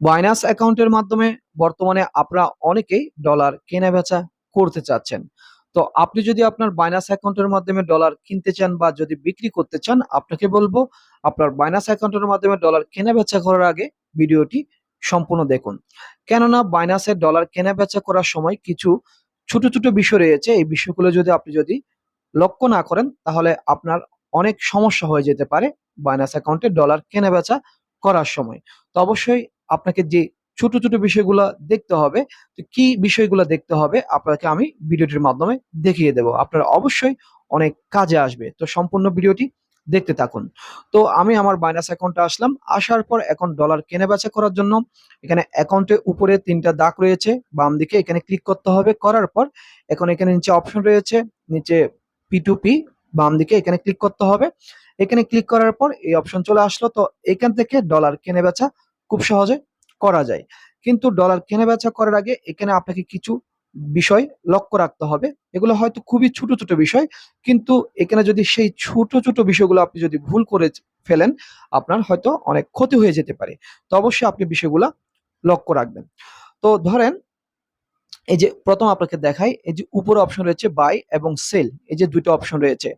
Binance অ্যাকাউন্টের মাধ্যমে বর্তমানে আপনারা অনেকেই ডলার কেনা বেচা করতে চাচ্ছেন। তো আপনি যদি আপনার বাইন্যান্স অ্যাকাউন্টের মাধ্যমে ডলার কিনতে চান বা যদি বিক্রি করতে চান, আপনাকে বলব আপনার বাইন্যান্স অ্যাকাউন্টের মাধ্যমে ডলার কেনা বেচা করার আগে ভিডিওটি সম্পূর্ণ দেখুন। কেননা বাইন্যান্সের ডলার কেনা বেচা করার সময় কিছু ছোট ছোট বিষয় রয়েছে। এই বিষয়গুলো যদি আপনি যদি লক্ষ্য না করেন, তাহলে আপনার অনেক সমস্যা হয়ে যেতে পারে বাইন্যান্স অ্যাকাউন্টে ডলার কেনা বেচা করার সময়। তো অবশ্যই আপনাকে যে ছোট ছোট বিষয়গুলো দেখতে হবে, তো কি বিষয়গুলো দেখতে হবে আপনাকে আমি ভিডিওটির মাধ্যমে দেখিয়ে দেব। আপনার অবশ্যই অনেক কাজে আসবে। তো সম্পূর্ণ ভিডিওটি দেখতে থাকুন। তো আমি আমার বাইনাস অ্যাকাউন্টে আসলাম। আসার পর এখন ডলার কেনা বেচা করার জন্য এখানে অ্যাকাউন্টের উপরে তিনটা দাগ রয়েছে। বাম দিকে এখানে ক্লিক করতে হবে। করার পর এখন এখানে নিচে অপশন রয়েছে। নিচে পি টু পি বাম দিকে এখানে ক্লিক করতে হবে। এখানে ক্লিক করার পর এই অপশন চলে আসলো। তো এখান থেকে ডলার কেনে বেচা খুব সহজে করা যায়। কিন্তু ডলার কেনা বেচা করার আগে এখানে আপনাকে কিছু বিষয় লক্ষ্য রাখতে হবে। এগুলো হয়তো খুবই ছোট ছোট বিষয়, কিন্তু এখানে যদি সেই ছোট ছোট বিষয়গুলো আপনি যদি ভুল করে ফেলেন, আপনার হয়তো অনেক ক্ষতি হয়ে যেতে পারে। তো অবশ্যই আপনি বিষয়গুলো লক্ষ্য রাখবেন। তো ধরেন এই যে প্রথম আপনাকে দেখাই, এই যে উপরে অপশন রয়েছে বাই এবং সেল এই যে দুটো অপশন রয়েছে।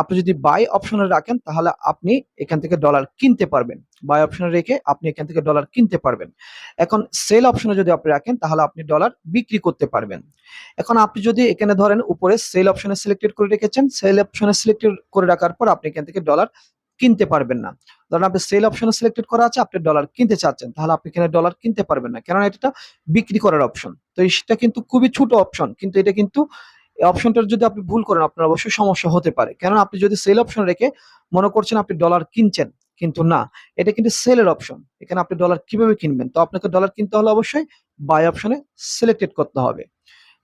আপনি যদি বাই অপশনে রাখেন, তাহলে আপনি এখান থেকে ডলার কিনতে পারবেন। বাই অপশনে রেখে আপনি এখান থেকে ডলার কিনতে পারবেন। এখন সেল অপশনে যদি আপনি রাখেন, তাহলে আপনি ডলার বিক্রি করতে পারবেন। এখন আপনি যদি এখানে ধরেন, উপরে সেল অপশনে সিলেক্টেড করে রেখেছেন সেল অপশনে সিলেক্টেড করে রাখার পর আপনি এখান থেকে ডলার কিনতে পারবেন না। ধরেন আপনি সেল অপশনে সিলেক্টেড করা আছে, আপনি ডলার কিনতে চাচ্ছেন, তাহলে আপনি এখানে ডলার কিনতে পারবেন না? কেননা এটা বিক্রি করার অপশন তো সেটা কিন্তু খুবই ছোট অপশন কিন্তু এটা কিন্তু অপশনটার যদি আপনি ভুল করেন, আপনার অবশ্যই সমস্যা হতে পারে। কেননা আপনি যদি সেল অপশন রেখে মনে করছেন আপনি ডলার কিনছেন, কিন্তু না, এটা কিন্তু সেলের অপশন এখানে আপনি ডলার কীভাবে কিনবেন? তো আপনাকে ডলার কিনতে হলে অবশ্যই বাই অপশনে সিলেক্টেড করতে হবে।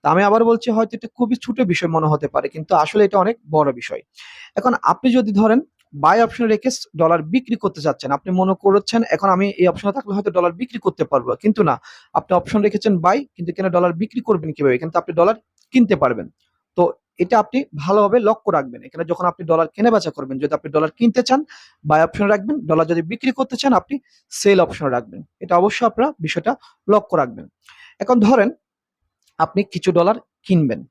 তা আমি আবার বলছি, হয়তো এটা খুবই ছোট বিষয় মনে হতে পারে, কিন্তু আসলে এটা অনেক বড় বিষয়। এখন আপনি যদি ধরেন বাই অপশনে রেখে ডলার বিক্রি করতে চাচ্ছেন। আপনি মনে করছেন, এখন আমি এই অপশনে থাকলে হয়তো ডলার বিক্রি করতে পারব। কিন্তু না, আপনি অপশন রেখেছেন বাই কিন্তু কেন ডলার বিক্রি করবেন কীভাবে? কিন্তু আপনি ডলার কিনতে পারবেন। তো এটা আপনি ভালোভাবে লক্ষ্য রাখবেন। এখানে যখন আপনি ডলার কেনা বেচা করবেন, যদি আপনি ডলার কিনতে চান বাই অপশনে রাখবেন ডলার যদি বিক্রি করতে চান, আপনি সেল অপশন রাখবেন। এটা অবশ্যই আপনারা বিষয়টা লক্ষ্য রাখবেন। এখন ধরেন, আপনি কিছু ডলার কিনবেন।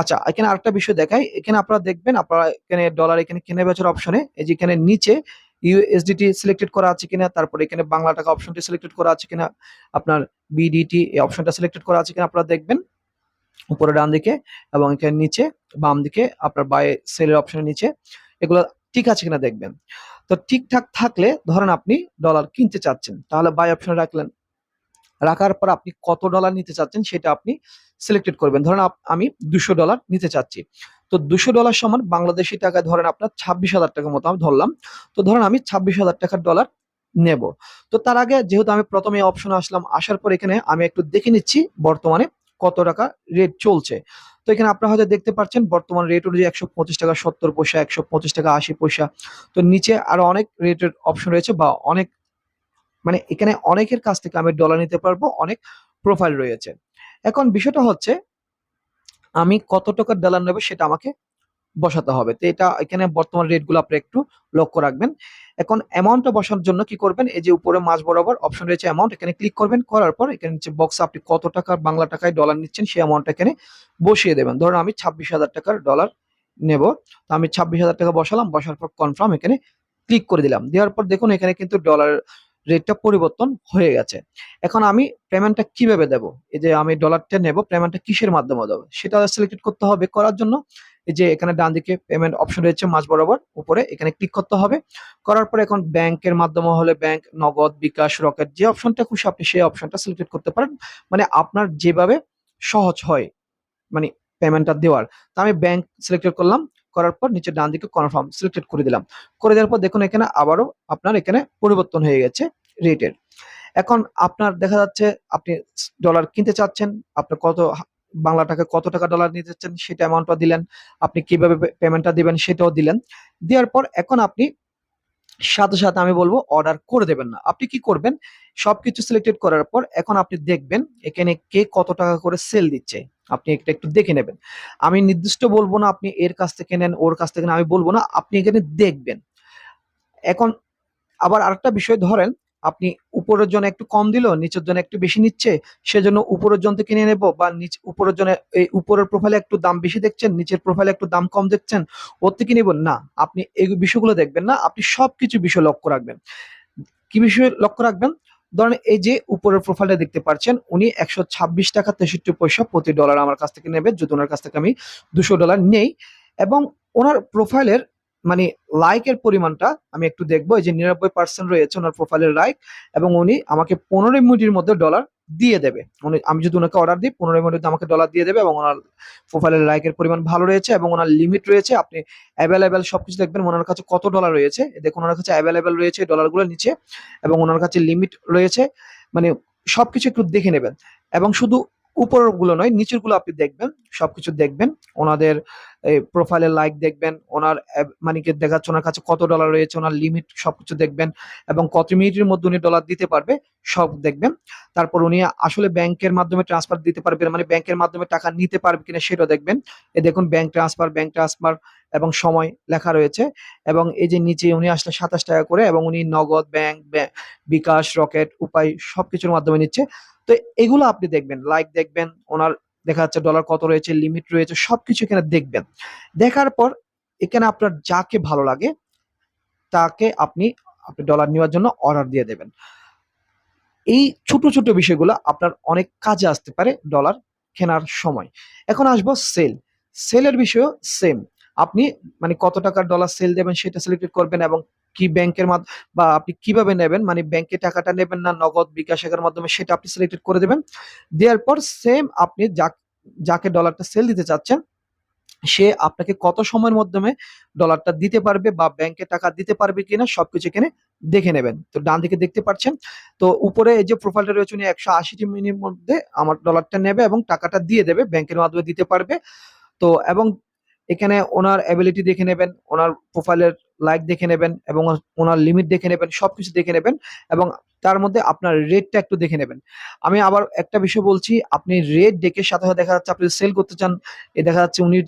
আচ্ছা এখানে আরেকটা বিষয় দেখাই। এখানে আপনারা দেখবেন, আপনারা এখানে ডলার এখানে কেনা বেচার অপশনে এই যে এখানে নিচে ইউএসডিটি সিলেক্টেড করা আছে কিনা, তারপরে এখানে বাংলা টাকা অপশনটি সিলেক্টেড করা আছে কিনা, আপনার বিডিটি এই অপশনটা সিলেক্টেড করা আছে কিনা আপনারা দেখবেন, উপরে ডান দিকে এবং এখানে নিচে বাম দিকে আপনার বাই সেলের অপশনের নিচে, এগুলো ঠিক আছে কিনা দেখবেন। তো ঠিকঠাক থাকলে ধরেন আপনি ডলার কিনতে চাচ্ছেন, তাহলে বাই অপশনে রাখলেন। রাখার পর আপনি কত ডলার নিতে চাচ্ছেন সেটা আপনি সিলেক্টেড করবেন। ধরেন আমি দুশো ডলার নিতে চাচ্ছি। তো দুশো ডলার সমান বাংলাদেশি টাকায় ধরেন আপনার ছাব্বিশ হাজার টাকার মতো আমি ধরলাম। তো ধরেন আমি ছাব্বিশ হাজার টাকার ডলার নেব। তো তার আগে যেহেতু আমি প্রথমে অপশনে আসলাম, আসার পর এখানে আমি একটু দেখে নিচ্ছি বর্তমানে কত টাকা রেট চলছে। তো এখানে আপনারা হয়তো দেখতে পাচ্ছেন বর্তমান রেট অনুযায়ী একশো পঁচিশ টাকা, সত্তর পয়সা, একশো পঁচিশ টাকা, আশি পয়সা। তো নিচে আরও অনেক রেটের অপশন রয়েছে বা অনেক মানে এখানে অনেকের কাছ থেকে আমি ডলার নিতে পারব, অনেক প্রোফাইল রয়েছে। এখন বিষয়টা হচ্ছে, আমি কত টাকার ডলার নেব সেটা আমাকে বসাতে হবে। তো এটা এখানে বর্তমান রেটগুলো আপনি একটু লক্ষ্য রাখবেন। এখন অ্যামাউন্টটা বসানোর জন্য কি করবেন? এই যে উপরে মাঝ বরাবর অপশন রয়েছে অ্যামাউন্ট এখানে ক্লিক করবেন, করার পর এখানে নিচে বক্সে আপনি কত টাকা বাংলা টাকায় ডলার নিচ্ছেন সেই অ্যামাউন্টটা এখানে বসিয়ে দেবেন। ধরুন আমি ছাব্বিশ হাজার টাকার ডলার নেব, তো আমি ছাব্বিশ হাজার টাকা বসালাম, বসার পর কনফার্ম এখানে ক্লিক করে দিলাম। দেওয়ার পর দেখুন এখানে কিন্তু ডলার রেটটা পরিবর্তন হয়ে গেছে। এখন আমি পেমেন্টটা কীভাবে দেব? এই যে আমি ডলারটা নেব পেমেন্টটা কিসের মাধ্যমে দেবো? সেটা সিলেক্ট করতে হবে। করার জন্য এই যে এখানে ডান দিকে পেমেন্ট অপশন রয়েছে মাঝ বরাবর, উপরে এখানে ক্লিক করতে হবে। করার পরে এখন ব্যাংকের মাধ্যমে হলে ব্যাংক, নগদ, বিকাশ, রকেট, যে অপশনটা খুশি আপনি সেই অপশনটা সিলেক্ট করতে পারেন। মানে আপনার যেভাবে সহজ হয় মানে পেমেন্টটা দেওয়ার। তা আমি ব্যাংক সিলেক্টেড করলাম। করার পর নিচে ডান দিকে কনফার্ম সিলেক্টেড করে দিলাম। করে দেওয়ার পর দেখুন এখানে আবারও আপনার এখানে পরিবর্তন হয়ে গেছে রেটের এখন আপনার দেখা যাচ্ছে আপনি ডলার কিনতে চাচ্ছেন, আপনি কত বাংলা টাকা, কত টাকা ডলার নিতে চাচ্ছেন সেটা অ্যামাউন্টটা দিলেন, আপনি কীভাবে পেমেন্টটা দিবেন সেটাও দিলেন। দেওয়ার পর এখন আপনি সাথে সাথে আমি বলব অর্ডার করে দেবেন না। আপনি কি করবেন? সবকিছু সিলেক্টেড করার পর এখন আপনি দেখবেন এখানে কে কত টাকা করে সেল দিচ্ছে। আপনি এটা একটু দেখে নেবেন। আমি নির্দিষ্ট বলব না আপনি এর কাছ থেকে নেন, ওর কাছ থেকে আমি বলব না, আপনি এখানে দেখবেন। এখন আবার আরেকটা বিষয় ধরেন আপনি উপরের জন্য একটু কম দিল, নিচের জন্য একটু বেশি নিচ্ছে, সেজন্য উপরের জন কিনে নেব বা নিচ, উপরের জন্য এই উপরের প্রোফাইলে একটু দাম বেশি দেখছেন, নিচের প্রোফাইলে একটু দাম কম দেখছেন, ওর থেকে নিব। না, আপনি এই বিষয়গুলো দেখবেন না, আপনি সব কিছু বিষয় লক্ষ্য রাখবেন। কি বিষয়ে লক্ষ্য রাখবেন? ধরেন এই যে উপরের প্রোফাইলটা দেখতে পাচ্ছেন উনি একশো ছাব্বিশ টাকা তেষট্টি পয়সা প্রতি ডলার আমার কাছ থেকে নেবে, যদি ওনার কাছ থেকে আমি দুশো ডলার নেই, এবং ওনার প্রোফাইলের মানে লাইকের পরিমাণটা আমি একটু দেখব, এই যে নিরানব্বই পার্সেন্ট রয়েছে ওনার প্রোফাইলের লাইক এবং উনি আমাকে পনেরো মিনিটের মধ্যে ডলার দিয়ে দেবে। উনি, আমি যদি ওনাকে অর্ডার দিই, পনেরো মিনিটে আমাকে ডলার দিয়ে দেবে এবং ওনার প্রোফাইলের লাইকের পরিমাণ ভালো রয়েছে এবং ওনার লিমিট রয়েছে, আপনি অ্যাভেলেবেল সবকিছু দেখবেন ওনার কাছে কত ডলার রয়েছে। দেখুন, ওনার কাছে অ্যাভেলেবেল রয়েছে ডলারগুলো নিচে এবং ওনার কাছে লিমিট রয়েছে মানে সবকিছু একটু দেখে নেবেন। এবং শুধু উপরেরগুলো নয় নিচেরগুলো আপনি দেখবেন। সবকিছু দেখবেন। ওনাদের প্রোফাইলের লাইক দেখবেন। ওনার মানে কি দেখাচ্ছে, ওনার কাছে কত ডলার রয়েছে, ওনার লিমিট সবকিছু দেখবেন এবং কত মিনিটের মধ্যে উনি ডলার দিতে পারবে, সব দেখবেন। তারপর উনি আসলে ব্যাংকের মাধ্যমে ট্রান্সফার দিতে পারবেন মানে ব্যাংকের মাধ্যমে টাকা নিতে পারবে কিনা সেটা দেখবেন। এ দেখুন ব্যাংক ট্রান্সফার ব্যাংক ট্রান্সফার এবং সময় লেখা রয়েছে এবং এই যে নিচে উনি আসলে সাতাশ টাকা করে এবং উনি নগদ ব্যাংক বিকাশ রকেট উপায় সবকিছুর মাধ্যমে নিচ্ছে। তো এগুলো আপনি দেখবেন লাইক দেখবেন, ওনার দেখা যাচ্ছে ডলার কত রয়েছে লিমিট রয়েছে, সবকিছু এখানে দেখবেন। দেখার পর এখানে আপনার যাকে ভালো লাগে, তাকে আপনি আপনি ডলার নেওয়ার জন্য অর্ডার দিয়ে দেবেন। এই ছোট ছোট বিষয়গুলো আপনার অনেক কাজে আসতে পারে ডলার কেনার সময়। এখন আসব সেল সেলের বিষয়ও সেম আপনি মানে কত টাকার ডলার সেল দেবেন সেটা সিলেক্ট করবেন এবং কি ব্যাংকের মাধ্যমে বা আপনি কীভাবে নেবেন? মানে ব্যাংকে টাকাটা নেবেন না, নগদ বিকাশের মাধ্যমে সেটা আপনি সিলেক্ট করে দেবেন। দেওয়ার পর সেম আপনি যাকে ডলারটা সেল দিতে চাচ্ছেন, সে আপনাকে কত সময়ের মাধ্যমে ডলারটা দিতে পারবে বা ব্যাংকে টাকা দিতে পারবে কিনা সবকিছু এখানে দেখে নেবেন। তো ডান দিকে দেখতে পাচ্ছেন, তো উপরে এই যে প্রোফাইলটা রয়েছে উনি একশো আশিটি মিনিটের মধ্যে আমার ডলারটা নেবে এবং টাকাটা দিয়ে দেবে, ব্যাংকের মাধ্যমে দিতে পারবে। তো এবং এখানে ওনার অ্যাবিলিটি দেখে নেবেন, ওনার প্রোফাইলের লাইক দেখে নেবেন এবং ওনার লিমিট দেখে নেবেন, সবকিছু দেখে নেবেন এবং তার মধ্যে আপনার রেটটা একটু দেখে নেবেন। আমি আবার একটা বিষয় বলছি, আপনি রেট দেখে সাথে সাথে দেখা যাচ্ছে আপনি সেল করতে চান, এ দেখা যাচ্ছে উনি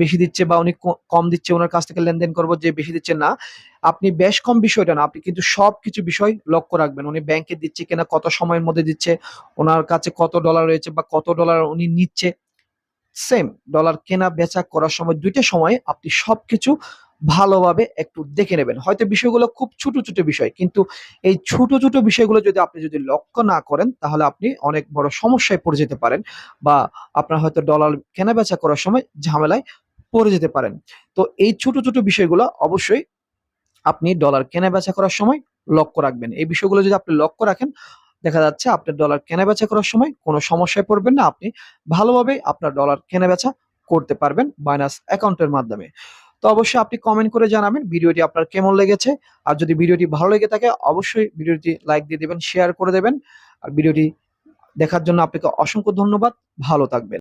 বেশি দিচ্ছে বা উনি কম দিচ্ছে, ওনার কাছ থেকে লেনদেন করব যে বেশি দিচ্ছে না। আপনি বেশ কম বিষয়টা না, আপনি কিন্তু সব কিছু বিষয় লক্ষ্য রাখবেন, উনি ব্যাংকে দিচ্ছে কিনা, কত সময়ের মধ্যে দিচ্ছে, ওনার কাছে কত ডলার রয়েছে বা কত ডলার উনি নিচ্ছে সেম ডলার কেনা বেচা করার সময় দুইটা সময় আপনি সবকিছু ভালোভাবে একটু দেখে নেবেন। হয়তো বিষয়গুলো খুব ছোট ছোট বিষয়, কিন্তু এই ছোট ছোট বিষয়গুলো যদি আপনি যদি লক্ষ্য না করেন, তাহলে আপনি অনেক বড় সমস্যায় পড়ে যেতে পারেন বা আপনার হয়তো ডলার কেনা বেচা করার সময় ঝামেলায় পড়ে যেতে পারেন। তো এই ছোট ছোট বিষয়গুলো অবশ্যই আপনি ডলার কেনা বেচা করার সময় লক্ষ্য রাখবেন। এই বিষয়গুলো যদি আপনি লক্ষ্য রাখেন দেখা যাচ্ছে আপনার ডলার কেনা বেচা করার সময় কোনো সমস্যায় পড়বেন না। আপনি ভালোভাবে আপনার ডলার কেনা বেচা করতে পারবেন বাইনাস অ্যাকাউন্টের মাধ্যমে। তো অবশ্যই আপনি কমেন্ট করে জানাবেন ভিডিওটি আপনার কেমন লেগেছে। আর যদি ভিডিওটি ভালো লেগে থাকে, অবশ্যই ভিডিওটি লাইক দিয়ে দেবেন শেয়ার করে দেবেন। আর ভিডিওটি দেখার জন্য আপনাকে অসংখ্য ধন্যবাদ। ভালো থাকবেন।